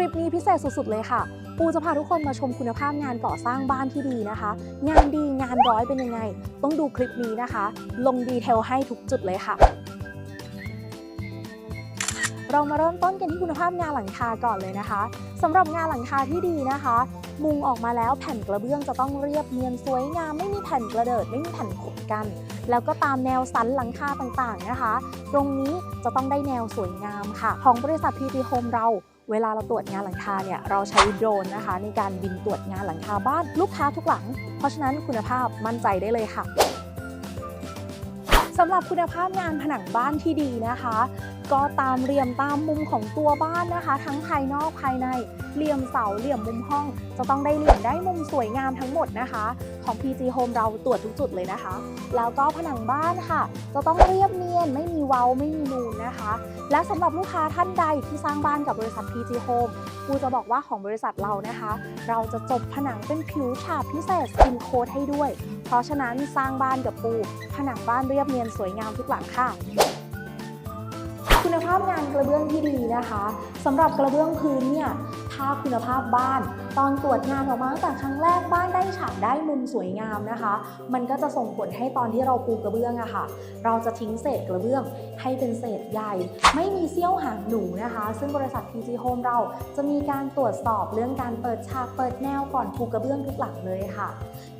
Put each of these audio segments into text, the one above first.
คลิปนี้พิเศษสุดๆเลยค่ะ ปูจะพาทุกคนมาชมคุณภาพงานก่อสร้างบ้านที่ดีนะคะ งานดีงานร้อยเป็นยังไง ต้องดูคลิปนี้นะคะ ลงดีเทลให้ทุกจุดเลยค่ะ เรามาเริ่มต้นกันที่คุณภาพงานหลังคาก่อนเลยนะคะสำหรับงานหลังคาที่ดีนะคะ มุงออกมาแล้วแผ่นกระเบื้องจะต้องเรียบเนียนสวยงามไม่มีแผ่นกระเดิดไม่มีแผ่นขบกันแล้วก็ตามแนวสันหลังคาต่างๆนะคะ ตรงนี้จะต้องได้แนวสวยงามค่ะ ของบริษัท PT Home เรา เวลาเราตรวจงานหลังคาเนี่ยเราใช้โดรนนะคะ ในการบินตรวจงานหลังคาบ้านลูกค้าทุกหลัง เพราะฉะนั้นคุณภาพมั่นใจได้เลยค่ะสำหรับคุณภาพงานผนังบ้านที่ดีนะคะ ก็ตามเหลี่ยมตามมุมของตัวบ้านนะคะ ทั้งภายนอกภายในเหลี่ยมเสาเหลี่ยมมุมห้อง จะต้องได้เหลี่ยมได้มุมสวยงามทั้งหมดนะคะ ของ PG Home เราตรวจทุกจุดเลยนะคะ แล้วก็ผนังบ้านค่ะ จะต้องเรียบเนียนไม่มีเว้าไม่มีนูนนะคะ และสำหรับลูกค้าท่านใดที่สร้างบ้านกับบริษัท PG Home ปูจะบอกว่าของบริษัทเรานะคะ เราจะจบผนังเป็นผิวฉาบพิเศษสกินโค้ดให้ด้วย เพราะฉะนั้นสร้างบ้านกับปูผนังบ้านเรียบเนียนสวยงามทุกหลังค่ะ ภาพงานกระเบื้องที่ดีนะคะสำหรับกระเบื้องพื้นเนี่ย ถ้าคุณภาพบ้าน ตอนตรวจงานออกมาตั้งแต่ครั้งแรกบ้านได้ฉากได้มุมสวยงามนะคะ มันก็จะส่งผลให้ตอนที่เราปูกระเบื้องอะค่ะ เราจะทิ้งเศษกระเบื้องให้เป็นเศษใหญ่ ไม่มีเสี้ยวหางหนูนะคะ ซึ่งบริษัท PG Home เราจะมีการตรวจสอบเรื่องการเปิดฉากเปิดแนวก่อนปูกระเบื้องทุกหลังเลยค่ะ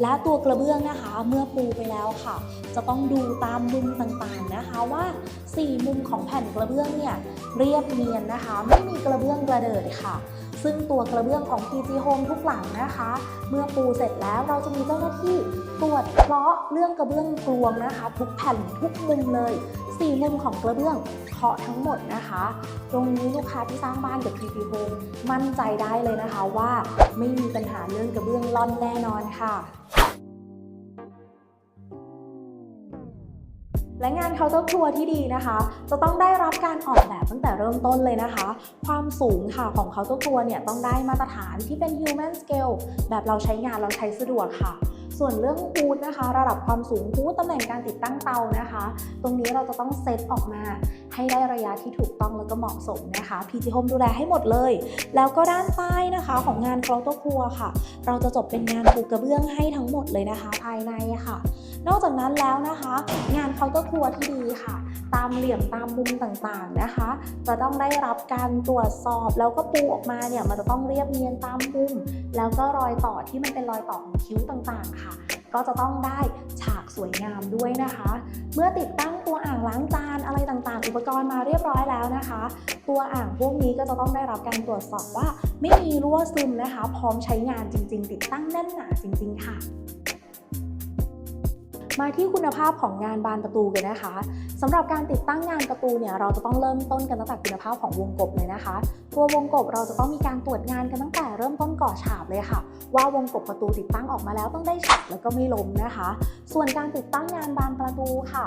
และตัวกระเบื้องนะคะ เมื่อปูไปแล้วค่ะ จะต้องดูตามมุมต่างๆนะคะว่า 4 มุมของแผ่นกระเบื้องเนี่ยเรียบเนียนนะคะ ไม่มีกระเบื้องกระเดิดค่ะ ซึ่งตัวกระเบื้องของ PG Home ทุกหลังนะคะ เมื่อปูเสร็จแล้วเราจะมีเจ้าหน้าที่ตรวจเคราะห์เรื่องกระเบื้องกลวงนะคะ ทุกแผ่นทุกมุมเลย4มุมของกระเบื้องเคาะทั้งหมดนะคะ ตรงนี้ลูกค้าที่สร้างบ้านกับ PG Home มั่นใจได้เลยนะคะว่าไม่มีปัญหาเรื่องกระเบื้องล่อนแน่นอนค่ะ และงานเคาน์เตอร์ครัวที่ดีนะคะ จะต้องได้รับการออกแบบตั้งแต่เริ่มต้นเลยนะคะ ความสูงค่ะของเคาน์เตอร์ครัวเนี่ยต้องได้มาตรฐานที่เป็น human scale แบบเราใช้งานเราใช้สะดวกค่ะ ส่วนเรื่องฮูดนะคะ ระดับความสูงฮูดตำแหน่งการติดตั้งเตานะคะ ตรงนี้เราจะต้องเซตออกมาให้ได้ระยะที่ถูกต้องแล้วก็เหมาะสมนะคะ PG Home ดูแลให้หมดเลย แล้วก็ด้านใต้นะคะของงานเคาน์เตอร์ครัวค่ะ เราจะจบเป็นงานปูกระเบื้องให้ทั้งหมดเลยนะคะ ภายในค่ะ นอกจากนั้นแล้วนะคะ งานเคาน์เตอร์ครัวที่ดีค่ะ ตามเหลี่ยมตามมุมต่างๆนะคะ จะต้องได้รับการตรวจสอบแล้วก็ปูออกมาเนี่ยมันจะต้องเรียบเนียนตามมุม แล้วก็รอยต่อที่มันเป็นรอยต่อของคิ้วต่างๆค่ะ ก็จะต้องได้ฉากสวยงามด้วยนะคะ เมื่อติดตั้งตัวอ่างล้างจานอะไรต่างๆ อุปกรณ์มาเรียบร้อยแล้วนะคะ ตัวอ่างพวกนี้ก็จะต้องได้รับการตรวจสอบว่า ไม่มีรั่วซึมนะคะ พร้อมใช้งานจริง ๆ ติดตั้งแน่นหนาจริง ๆ ค่ะ มาที่คุณภาพของงานบานประตูกันนะคะสำหรับการติดตั้งงานประตูเนี่ยเราจะต้องเริ่มต้นกันตั้งแต่คุณภาพของวงกบเลยนะคะ ตัววงกบเราจะต้องมีการตรวจงานกันตั้งแต่เริ่มต้นก่อฉาบเลยค่ะ ว่าวงกบประตูติดตั้งออกมาแล้วต้องได้ฉาบแล้วก็ไม่ล้มนะคะ ส่วนการติดตั้งงานบานประตูค่ะ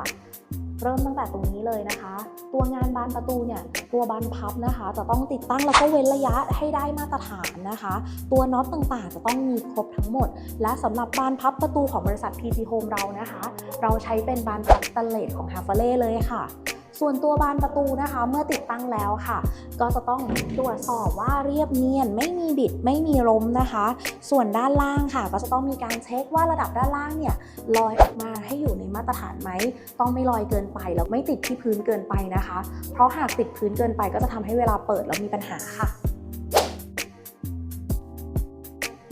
เริ่มตั้งแต่ตรงนี้เลยนะคะ ตัวงานบานประตูเนี่ยตัวบานพับนะคะ จะต้องติดตั้งแล้วก็เว้นระยะให้ได้มาตรฐานนะคะ ตัวน็อตต่างๆ จะต้องมีครบทั้งหมด และสำหรับบานพับประตูของบริษัท PG Home เรานะคะ เราใช้เป็นบานพับสแตนเลสของฮาฟเ l e เลยค่ะ ส่วนตัวบานประตูนะคะ เมื่อติดตั้งแล้วค่ะ ก็จะต้องตรวจสอบว่าเรียบเนียน ไม่มีบิดไม่มีล้มนะคะ ส่วนด้านล่างค่ะ ก็จะต้องมีการเช็คว่าระดับด้านล่างเนี่ยลอยออกมาให้อยู่ในมาตรฐานไหมต้องไม่ลอยเกินไปแล้วไม่ติดที่พื้นเกินไปนะคะ เพราะหากติดพื้นเกินไปก็จะทำให้เวลาเปิดแล้วมีปัญหาค่ะ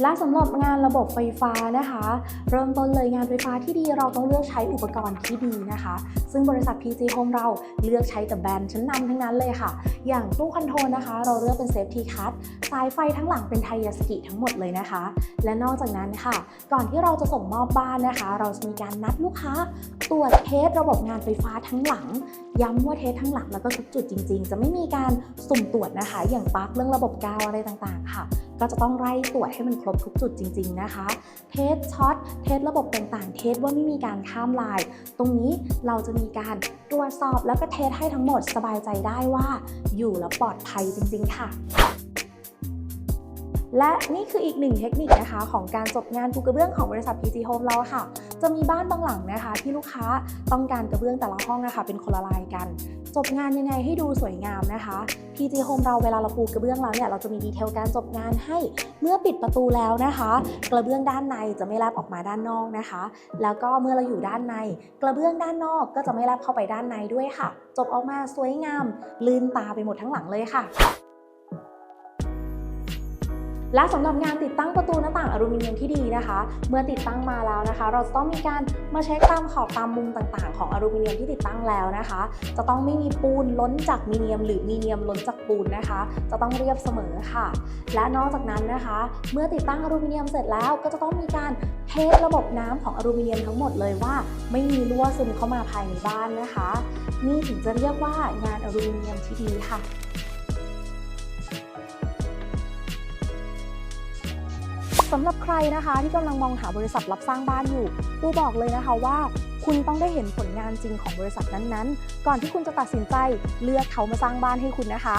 และสำหรับงานระบบไฟฟ้านะคะ เริ่มต้นเลยงานไฟฟ้าที่ดีเราต้องเลือกใช้อุปกรณ์ที่ดีนะคะ ซึ่งบริษัท PG Home เราเลือกใช้แต่แบรนด์ชั้นนำทั้งนั้นเลยค่ะ อย่างตู้คอนโทรลนะคะ เราเลือกเป็นเซฟตี้คัทสายไฟทั้งหลังเป็นไทยาสกิทั้งหมดเลยนะคะ และนอกจากนั้นค่ะ ก่อนที่เราจะส่งมอบบ้านนะคะ เราจะมีการนัดลูกค้าตรวจเทสระบบงานไฟฟ้าทั้งหลัง ย้ำว่าเทสทั้งหลังแล้วก็ทุกจุดจริง ๆ จะไม่มีการสุ่มตรวจนะคะ อย่างปลั๊กเรื่องระบบกาวอะไรต่างๆ ค่ะ ก็จะต้องไล่ตรวจให้มันครบทุกจุดจริง ๆนะคะ เทสช็อต เทสระบบต่างๆ เทสว่าไม่มีการข้ามลาย ตรงนี้เราจะมีการตรวจสอบแล้วก็เทสให้ทั้งหมดสบายใจได้ว่า อยู่แล้วปลอดภัยจริง ๆ ค่ะ และนี่คืออีกหนึ่งเทคนิคนะคะ ของการจบงานปูกระเบื้องของบริษัท PG Home เราค่ะ จะมีบ้านบางหลังนะคะ ที่ลูกค้าต้องการกระเบื้องแต่ละห้องนะคะ เป็นคนละลายกัน จบงานยังไงให้ดูสวยงามนะคะ PG Home เราเวลาเราปูกระเบื้องแล้วเนี่ยเราจะมีดีเทลการจบงานให้เมื่อปิดประตูแล้วนะคะ กระเบื้องด้านในจะไม่แลบออกมาด้านนอกนะคะ แล้วก็เมื่อเราอยู่ด้านใน กระเบื้องด้านนอกก็จะไม่แลบเข้าไปด้านในด้วยค่ะ จบออกมาสวยงาม ลื่นตาไปหมดทั้งหลังเลยค่ะ และสำหรับงานติดตั้งประตูหน้าต่างอลูมิเนียมที่ดีนะคะ เมื่อติดตั้งมาแล้วนะคะ เราจะต้องมีการมาเช็คตามขอบตามมุมต่างๆ ของอลูมิเนียมที่ติดตั้งแล้วนะคะ จะต้องไม่มีปูนล้นจากมีเนียม หรือมีเนียมล้นจากปูนนะคะ จะต้องเรียบเสมอค่ะ และนอกจากนั้นนะคะ เมื่อติดตั้งอลูมิเนียมเสร็จแล้วก็จะต้องมีการเทสระบบน้ำของอลูมิเนียมทั้งหมดเลยว่า ไม่มีรั่วซึมเข้ามาภายในบ้านนะคะ นี่ถึงจะเรียกว่างานอลูมิเนียมที่ดีค่ะ สำหรับใครนะคะที่กำลังมองหาบริษัทรับสร้างบ้านอยู่ ปูบอกเลยนะคะว่า คุณต้องได้เห็นผลงานจริงของบริษัทนั้นๆ ก่อนที่คุณจะตัดสินใจเลือกเขามาสร้างบ้านให้คุณนะคะ